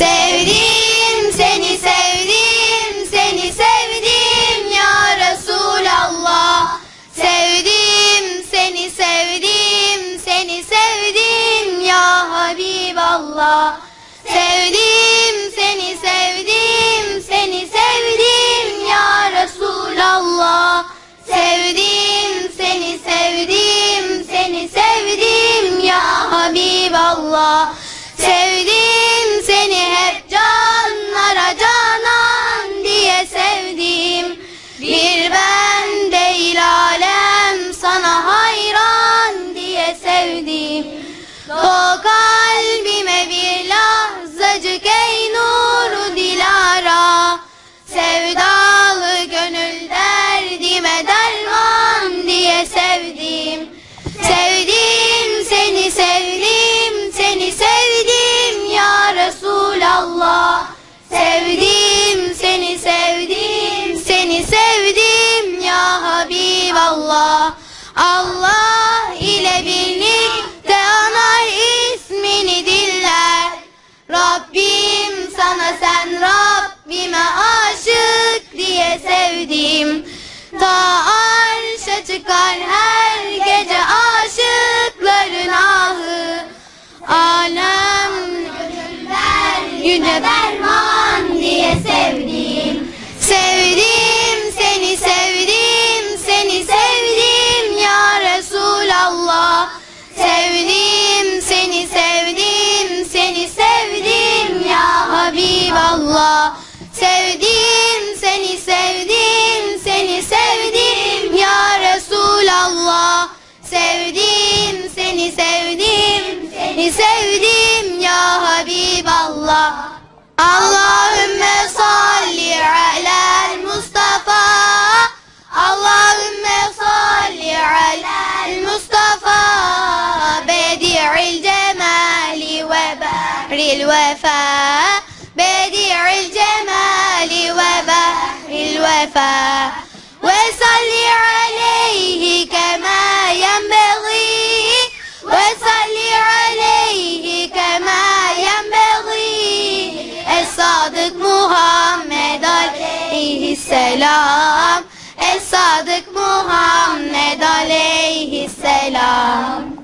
Sevdim seni sevdim seni sevdim ya Resulallah. Sevdim seni sevdim seni sevdim ya Habiballah. Sevdim seni sevdim seni sevdim ya Resulallah. Sevdim seni sevdim seni sevdim ya Habiballah seni sevdim seni sevdim ya Resulallah. Sevdim seni sevdim seni sevdim ya Habiballah. Allah ile birlikte anar ismini diller. Rabbim sana sen gönüller güne derman diye sevdim. Sevdim seni sevdim seni sevdim ya Resulallah. Sevdim seni sevdim seni sevdim ya Habiballah. Sevdim seni sevdim seni sevdim ya Resulallah. Sevdim seni sevdim seni sevdim Ve bahril vefa Bedi'il cemali ve bahril vefa وصل عليه كما ينبغي. وصل عليه كما ينبغي. الصادق محمد عليه السلام. الصادق محمد عليه السلام.